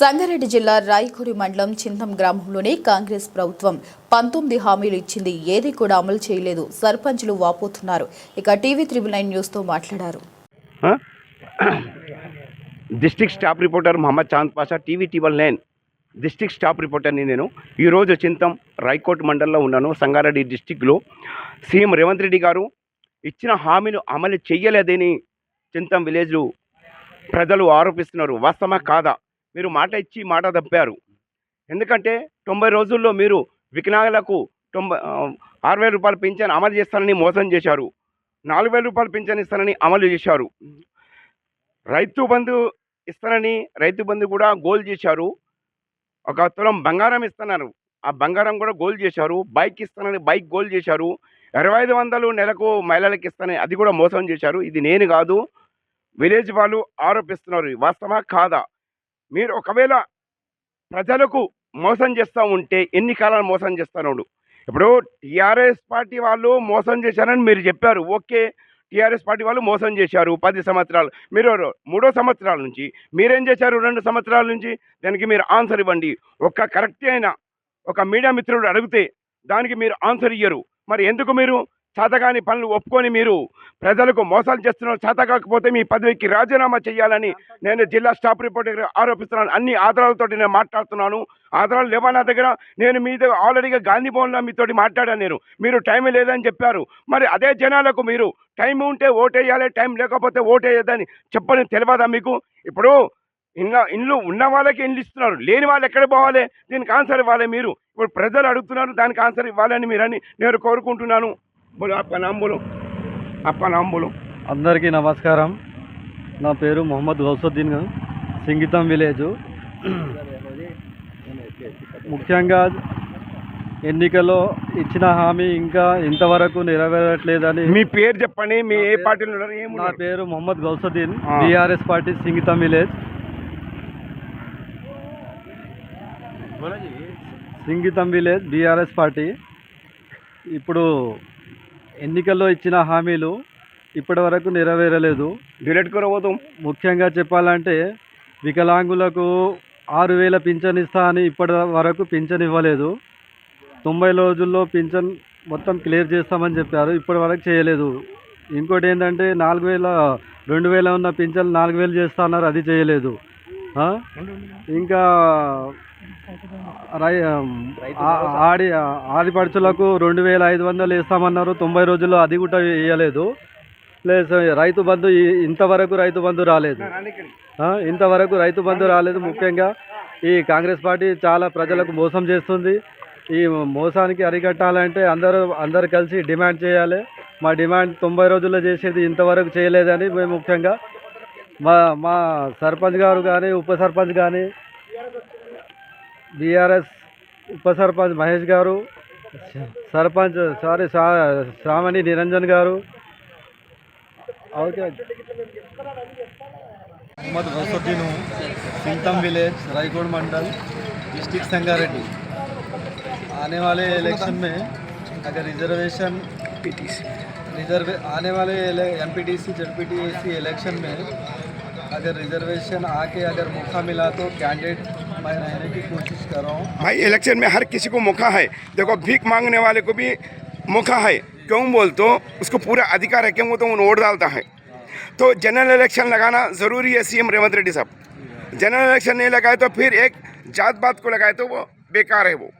సంగారెడ్డి జిల్లా రాయకూరి మండలం చింతం గ్రామంలోని కాంగ్రెస్ ప్రభుత్వం పంతొమ్మిది హామీలు ఇచ్చింది. ఏది కూడా అమలు చేయలేదు. సర్పంచ్లు వాపోతున్నారు. ఇక టీవీ త్రిబుల్ నైన్ న్యూస్తో మాట్లాడారు. District district staff reporter Mohammed Chand Pasha TV టీవల్ nine district staff రిపోర్టర్ని నేను ఈరోజు చింతం రాయకోట్ మండలంలో ఉన్నాను. సంగారెడ్డి డిస్టిక్లో సీఎం రేవంత్ రెడ్డి గారు ఇచ్చిన హామీలు అమలు చేయలేదని చింతం విలేజ్లు ప్రజలు ఆరోపిస్తున్నారు. వాస్తవమా కాదా? మీరు మాట ఇచ్చి మాట తప్పారు ఎందుకంటే తొంభై రోజుల్లో మీరు వికలాంగులకు తొంభై ఆరు వేల రూపాయలు పింఛన్ అమలు చేస్తానని మోసం చేశారు. నాలుగు వేల రూపాయలు పింఛన్ ఇస్తానని అమలు చేశారు. రైతు బంధు ఇస్తానని రైతు బంధు కూడా గోల్ చేశారు. ఒక తులం బంగారం ఇస్తున్నారు. ఆ బంగారం కూడా గోల్ చేశారు. బైక్ ఇస్తానని బైక్ గోల్ చేశారు. ఇరవై ఐదు వందలు నెలకు మహిళలకు ఇస్తానని అది కూడా మోసం చేశారు. ఇది నేను కాదు. విలేజ్ వాళ్ళు ఆరోపిస్తున్నారు. వాస్తవా కాదా? మీరు ఒకవేళ ప్రజలకు మోసం చేస్తూ ఉంటే ఎన్ని కాలాలు మోసం చేస్తానోడు ఇప్పుడు టీఆర్ఎస్ పార్టీ వాళ్ళు మోసం చేశారని మీరు చెప్పారు. ఓకే టీఆర్ఎస్ పార్టీ వాళ్ళు మోసం చేశారు పది సంవత్సరాలు. మీరు మూడో సంవత్సరాల నుంచి మీరేం చేశారు రెండు సంవత్సరాల నుంచి? దానికి మీరు ఆన్సర్ ఇవ్వండి. ఒక్క కరెక్ట్ అయిన ఒక మీడియా మిత్రుడు అడిగితే దానికి మీరు ఆన్సర్ ఇయ్యరు. మరి ఎందుకు మీరు చేతగాని పనులు ఒప్పుకొని మీరు ప్రజలకు మోసాలు చేస్తున్నారు చేత కాకపోతే మీ పదవికి రాజీనామా చేయాలని నేను జిల్లా స్టాఫ్ రిపోర్టర్ ఆరోపిస్తున్నాను. అన్ని ఆధారాలతో నేను మాట్లాడుతున్నాను. ఆధారాలు లేవా నా దగ్గర? నేను మీద ఆల్రెడీగా గాంధీ భవన్లో మీతోటి మాట్లాడాను నేను. మీరు టైం లేదని చెప్పారు. మరి అదే జనాలకు మీరు టైం ఉంటే ఓటేయాలి టైం లేకపోతే ఓటేయద్దని చెప్పని తెలియదా మీకు? ఇప్పుడు ఇన్న ఇండ్లు ఉన్న వాళ్ళకి ఇండ్లు ఇస్తున్నారు. లేని వాళ్ళు ఎక్కడ పోవాలి? దీనికి ఆన్సర్ ఇవ్వాలి మీరు. ఇప్పుడు ప్రజలు అడుగుతున్నారు దానికి ఆన్సర్ ఇవ్వాలని మీరని నేను కోరుకుంటున్నాను. బోలో అప్ప నాంబులు అప్ప నాంబులు అందరికీ నమస్కారం. నా పేరు మొహమ్మద్ గౌసుద్దీన్ సింగితం విలేజ్. ముఖ్యంగా ఎన్నికల్లో ఇచ్చిన హామీ ఇంకా ఇంతవరకు నెరవేరట్లేదని మీ పేరు చెప్పండి మీ ఏ పార్టీలో ఉన్నారు నా పేరు Mohammed Gousuddin. BRS party Singitam village. Singitam village BRS party. ఇప్పుడు ఎన్నికల్లో ఇచ్చిన హామీలు ఇప్పటి వరకు నెరవేరలేదు. డిలీట్ కరవదు ముఖ్యంగా చెప్పాలంటే వికలాంగులకు ఆరు వేల పింఛన్ ఇస్తా అని ఇప్పటి వరకు పింఛన్ ఇవ్వలేదు. తొంభై రోజుల్లో పింఛన్ మొత్తం క్లియర్ చేస్తామని చెప్పారు. ఇప్పటి వరకు చేయలేదు. ఇంకోటి ఏంటంటే నాలుగు వేల రెండు వేల ఉన్న పింఛన్ నాలుగు వేలు చేస్తా అన్నారు. అది చేయలేదు? ఇంకా ఆడి ఆడిపడుచులకు రెండు వేల ఐదు వందలు వేస్తామన్నారు తొంభై రోజుల్లో అది కూడా వేయలేదు ప్లస్ రైతు బంధు ఇంతవరకు రైతు బంధు రాలేదు. ఇంతవరకు రైతు బంధు రాలేదు ముఖ్యంగా. ఈ కాంగ్రెస్ పార్టీ చాలా ప్రజలకు మోసం చేస్తుంది. ఈ మోసానికి అరికట్టాలంటే అందరూ అందరు కలిసి డిమాండ్ చేయాలి. మా డిమాండ్ తొంభై రోజుల్లో చేసేది ఇంతవరకు చేయలేదని మేము ముఖ్యంగా మా మా సర్పంచ్ గారు కానీ ఉప సర్పంచ్ కానీ బీఆర్ఎస్ ఉప సర్పంచ్ మహేష్ గారు సర్పంచ్ సారీ శ్రా- శ్రావణి నిరంజన్ గారు ఓకే मोहम्मद गौसुद्दीन हूँ सिंतम विलेज रायगढ़ मंडल डिस्ट्रिक्ट संगारेड्डी आने वाले इलेक्शन में अगर रिजर्वेशन रिजर्वे आने वाले M P T C Z P T C election में अगर रिजर्वेशन आके अगर मौका मिला तो कैंडिडेट भाई इलेक्शन में हर किसी को मौका है। देखो, भीख मांगने वाले को भी मौका है। क्यों बोल तो उसको पूरा अधिकार है क्यों वो तो वोट डालता है। तो जनरल इलेक्शन लगाना ज़रूरी है सीएम रेवंत रेड्डी साहब। जनरल इलेक्शन नहीं लगाए तो फिर एक जात बात को लगाए तो वो बेकार है वो।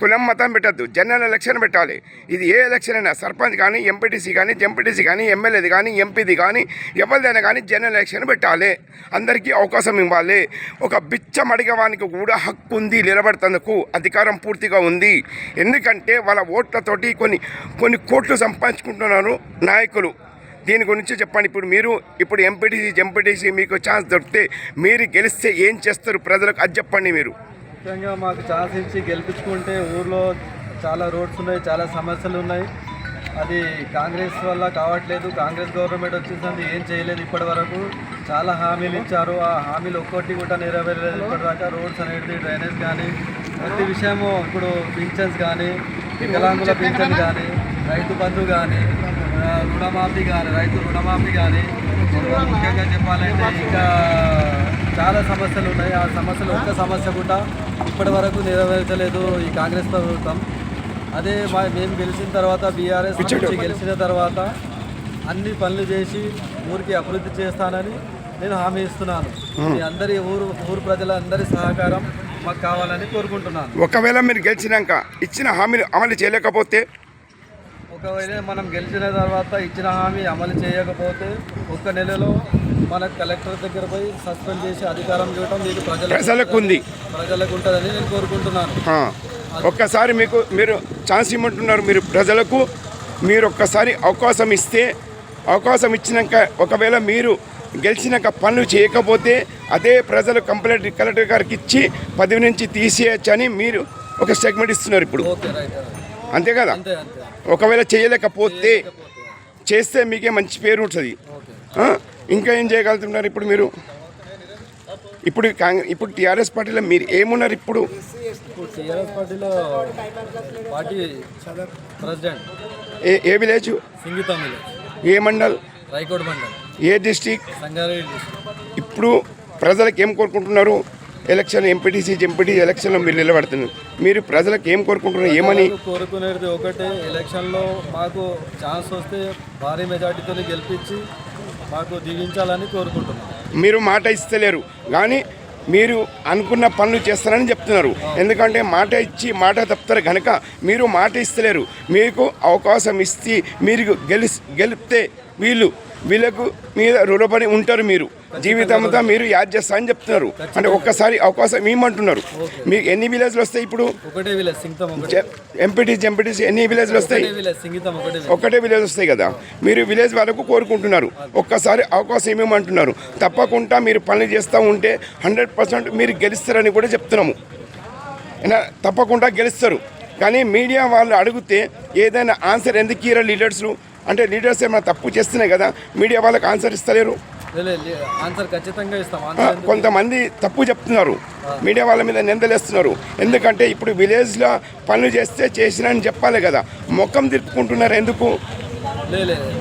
కులం మతం పెట్టద్దు. జనరల్ ఎలక్షన్ పెట్టాలి. ఇది ఏ ఎలక్షన్ అయినా సర్పంచ్ కానీ ఎంపీటీసీ కానీ జెంపీటీసీ కానీ ఎమ్మెల్యేది కానీ ఎంపీది కానీ ఎవరిదైనా కానీ జనరల్ ఎలక్షన్ పెట్టాలి. అందరికీ అవకాశం ఇవ్వాలి. ఒక బిచ్చం అడిగేవానికి కూడా హక్కు ఉంది నిలబడతందుకు అధికారం పూర్తిగా ఉంది. ఎందుకంటే వాళ్ళ ఓట్లతోటి కొన్ని కొన్ని కోట్లు సంపాదించుకుంటున్నారు నాయకులు. దీని గురించి చెప్పండి. ఇప్పుడు మీరు ఇప్పుడు ఎంపీటీసీ జెంపీటీసీ మీకు ఛాన్స్ దొరికితే మీరు గెలిస్తే ఏం చేస్తారు? ప్రజలకు అది చెప్పండి మీరు. ముఖ్యంగా మాకు ఛాన్స్ ఇచ్చి గెలిపించుకుంటే ఊర్లో చాలా రోడ్స్ ఉన్నాయి చాలా సమస్యలు ఉన్నాయి. అది కాంగ్రెస్ వల్ల కావట్లేదు. కాంగ్రెస్ గవర్నమెంట్ వచ్చేసింది ఏం చేయలేదు ఇప్పటి వరకు. చాలా హామీలు ఇచ్చారు. ఆ హామీలు ఒక్కొక్కటి కూడా నెరవేరలేదు ఇప్పటిదాకా. రోడ్స్ అనేది డ్రైనేజ్ కానీ ప్రతి విషయము ఇప్పుడు పింఛన్స్ కానీ వికలాంగుల పింఛన్ కానీ రైతు బంధు కానీ రుణమాఫీ కానీ రైతు రుణమాఫీ కానీ ముఖ్యంగా చెప్పాలంటే ఇంకా చాలా సమస్యలు ఉన్నాయి. ఆ సమస్యలు ఒక్క సమస్య కూడా ఇప్పటి వరకు నెరవేర్చలేదు ఈ కాంగ్రెస్ ప్రభుత్వం. అదే మా మేము గెలిచిన తర్వాత బీఆర్ఎస్ నుంచి గెలిచిన తర్వాత అన్ని పనులు చేసి ఊరికి అభివృద్ధి చేస్తానని నేను హామీ ఇస్తున్నాను. మీ అందరి ఊరు ఊరు ప్రజలందరి సహకారం మాకు కావాలని కోరుకుంటున్నాను. ఒకవేళ మీరు గెలిచినాక ఇచ్చిన హామీలు అమలు చేయలేకపోతే ఒకవేళ మనం గెలిచిన తర్వాత ఇచ్చిన హామీ అమలు చేయకపోతే ఒక్క నెలలో మన కలెక్టర్ దగ్గర పోయి సస్పెండ్ చేసి అధికారం ఇవ్వడం మీకు ప్రజలకు ఉంది ప్రజలకు ఉంటుందని నేను కోరుకుంటున్నాను. ఒక్కసారి మీకు మీరు ఛాన్స్ ఇమ్మంటున్నారు మీరు ప్రజలకు. మీరు ఒక్కసారి అవకాశం ఇస్తే అవకాశం ఇచ్చినాక ఒకవేళ మీరు గెలిచినాక పనులు చేయకపోతే అదే ప్రజలు కంప్లైంట్ కలెక్టర్ గారికి ఇచ్చి పదవి నుంచి తీసేయచ్చని మీరు ఒక స్టేట్మెంట్ ఇస్తున్నారు ఇప్పుడు. అంతే కదా? ఒకవేళ చేయలేకపోతే చేస్తే మీకే మంచి పేరు ఉంటుంది. ఇంకా ఏం చేయగలుగుతున్నారు ఇప్పుడు మీరు? ఇప్పుడు కాంగ్రెస్ ఇప్పుడు టీఆర్ఎస్ పార్టీలో మీరు ఏమున్నారు ఇప్పుడు? ఇప్పుడు టీఆర్ఎస్ పార్టీలో పార్టీ ప్రెసిడెంట్. ఏ ఏ విలేజ్? సింగితం ఏ మండల్? మండల్. ఏ డిస్టిక్? సంగారెడ్డి ఇప్పుడు ప్రజలకు ఏం కోరుకుంటున్నారు? ఎలక్షన్ ఎంపీటీసీ ఎంపీటీ ఎలక్షన్లో మీరు నిలబడుతున్నారు. మీరు ప్రజలకు ఏం కోరుకుంటున్నారు? ఏమని కోరుకునేది ఒకటే ఎలక్షన్లో మాకు ఛాన్స్ వస్తే భారీ మెజార్టీతో గెలిపించి మాకు దీవించాలని కోరుకుంటున్నాం. మీరు మాట ఇస్తలేరు కానీ మీరు అనుకున్న పనులు చేస్తారని చెప్తున్నారు. ఎందుకంటే మాట ఇచ్చి మాట తప్పుతారు కనుక మీరు మాట ఇస్తలేరు. మీకు అవకాశం ఇస్తే మీరు గెలి గెలిపితే వీళ్ళు వీళ్ళకు మీద రుణపడి ఉంటారు మీరు. జీవితంతో మీరు యాద్ చేస్తా అని చెప్తున్నారు. అంటే ఒక్కసారి అవకాశం ఇవ్వమంటున్నారు. మీకు ఎన్ని విలేజ్లు వస్తాయి ఇప్పుడు? ఎంపీటీసీ ఎంపీటీసీ ఎన్ని విలేజ్లు వస్తాయి? ఒకటే విలేజ్ వస్తాయి కదా. మీరు విలేజ్ వాళ్ళకు కోరుకుంటున్నారు. ఒక్కసారి అవకాశం ఏమేమంటున్నారు తప్పకుండా మీరు పనులు చేస్తూ ఉంటే హండ్రెడ్ పర్సెంట్ మీరు గెలుస్తారని కూడా చెప్తున్నాము. తప్పకుండా గెలుస్తారు. కానీ మీడియా వాళ్ళు అడిగితే ఏదైనా ఆన్సర్ ఎందుకు ఇయ్యరా లీడర్స్ అంటే లీడర్స్ ఏమైనా తప్పు చేస్తున్నాయి కదా మీడియా వాళ్ళకి ఆన్సర్ ఇస్తలేరు? కొంతమంది తప్పు చెప్తున్నారు మీడియా వాళ్ళ మీద నిందలేస్తున్నారు ఎందుకంటే ఇప్పుడు విలేజ్లో పనులు చేస్తే చేసినా అని చెప్పాలి కదా ముఖం తిప్పుకుంటున్నారు ఎందుకు.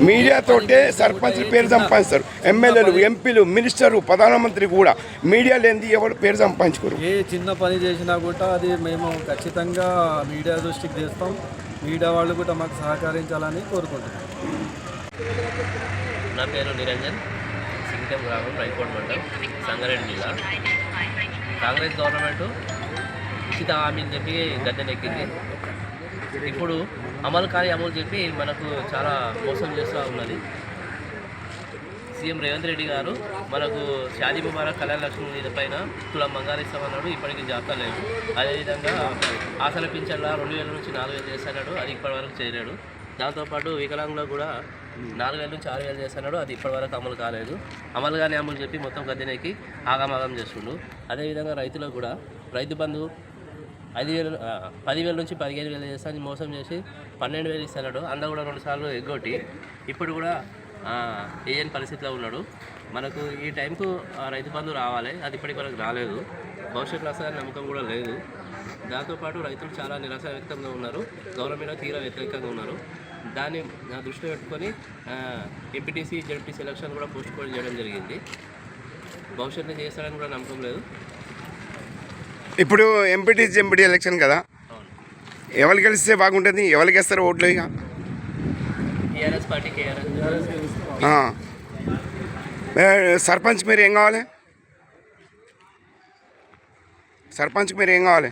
మీడియాతోటే సర్పంచ్ పేరు సంపాదిస్తారు. ఎమ్మెల్యేలు ఎంపీలు మినిస్టరు ప్రధానమంత్రి కూడా. మీడియా లేనిది ఎవరు పేరు సంపాదించుకోరు. ఏ చిన్న పని చేసినా కూడా అది మేము ఖచ్చితంగా మీడియా దృష్టికి తెస్తాం. మీడియా వాళ్ళు కూడా మాకు సహకరించాలని కోరుకుంటున్నాం. నా పేరు నిరంజన్. సింగితం గ్రామం రైకోట్ మండలం సంగారెడ్డి జిల్లా. కాంగ్రెస్ గవర్నమెంట్ ఉచిత హామీని చెప్పి గద్దెనెక్కింది ఇప్పుడు అమలు కాని అమలు చెప్పి మనకు చాలా మోసం చేస్తూ ఉన్నది. సీఎం రేవంత్ రెడ్డి గారు మనకు షాదీ ముబారక్ కళ్యాణ లక్ష్మి మీద పైన తులం బంగారు ఇస్తామన్నాడు ఇప్పటికీ జాబితా లేదు. అదేవిధంగా ఆసన పింఛన్ల రెండు వేల నుంచి నాలుగు వేలు చేస్తున్నాడు అది ఇప్పటివరకు చేయలేడు. దాంతోపాటు వికలాంగులో కూడా నాలుగు వేల నుంచి ఆరు వేలు చేస్తున్నాడు అది ఇప్పటివరకు అమలు కాలేదు. అమలు కానీ అమలు చెప్పి మొత్తం గద్దెనెక్కి ఆగమాగం చేస్తుండు. అదేవిధంగా రైతులకు కూడా రైతు బంధు ఐదు వేలు పదివేల నుంచి పదిహేను వేలు చేస్తాను మోసం చేసి పన్నెండు వేలు ఇస్తున్నాడు అందులో కూడా రెండు సార్లు ఎగ్గొట్టి ఇప్పుడు కూడా ఏఎన్ పరిస్థితిలో ఉన్నాడు. మనకు ఈ టైంకు ఆ రైతు బంధు రావాలి. అది ఇప్పటికి వరకు రాలేదు. భవిష్యత్తులో వస్తుందని నమ్మకం కూడా లేదు. దాంతోపాటు రైతులు చాలా నిరాశ వ్యక్తంగా ఉన్నారు. గవర్నమెంట్ తీవ్ర వ్యతిరేకంగా ఉన్నారు. దాన్ని దృష్టిలో పెట్టుకొని ఎంపీటీసీ జడ్పీసీ ఎలక్షన్ కూడా పోస్ట్ పోన్ చేయడం జరిగింది. భవిష్యత్తులో చేస్తారని కూడా నమ్మకం లేదు. ఇప్పుడు ఎంపీటీ ఎంపీటీ ఎలక్షన్ కదా. ఎవరు గెలిస్తే బాగుంటుంది? ఎవరికి వేస్తారు ఓట్లు ఇక? సర్పంచ్ మీరు ఏం కావాలి? సర్పంచ్ మీరు ఏం కావాలి?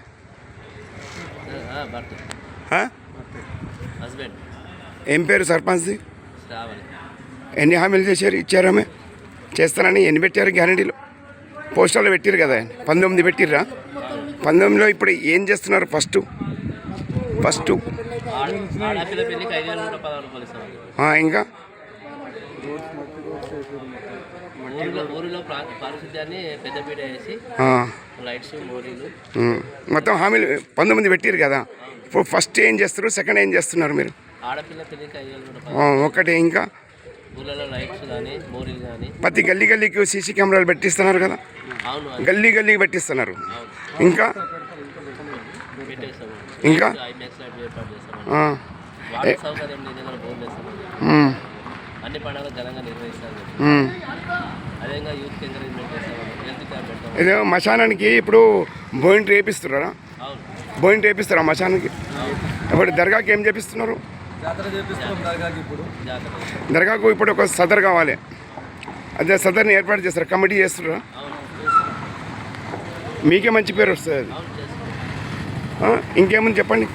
ఏం పేరు సర్పంచ్ది? ఎన్ని హామీలు చేశారు? ఇచ్చారామె చేస్తానని ఎన్ని పెట్టారు గ్యారంటీలు? పోస్టర్లు పెట్టారు కదా పంతొమ్మిది పెట్టిర్రా? పంతొమ్మిదిలో ఇప్పుడు ఏం చేస్తున్నారు ఫస్ట్? ఫస్ట్. ఇంకా. మొత్తం హామీలు పంతొమ్మిది పెట్టారు కదా? ఇప్పుడు ఫస్ట్ ఏం చేస్తారు సెకండ్ ఏం చేస్తున్నారు మీరు? ఒకటి ఇంకా? ప్రతి గల్లీ గల్లీకి సీసీ కెమెరాలు పెట్టిస్తున్నారు కదా? గల్లీ గల్లీకి పెట్టిస్తున్నారు. ఇంకా? ఇంకా? అన్ని పండుగలు ఘనంగా నిర్వహిస్తారు. అదేవిధంగా యూత్ ఎంకరేజ్మెంట్ చేస్తాము ఇదే మశానానికి ఇప్పుడు బోయిన్ రేపిస్తున్నారా? అవును. బోయిన్ రేపిస్తారా మశానానికి? ఇప్పుడు దర్గాకి ఏం చేపిస్తున్నారు? దర్గాకి ఇప్పుడు. జాతర. దర్గాకు ఇప్పుడు ఒక సదర్ కావాలి. అదే సదర్ని ఏర్పాటు చేస్తారు? కమిటీ చేస్తున్నారా? మీకే మంచి పేరు వస్తుంది ఇంకేముంది చెప్పండి?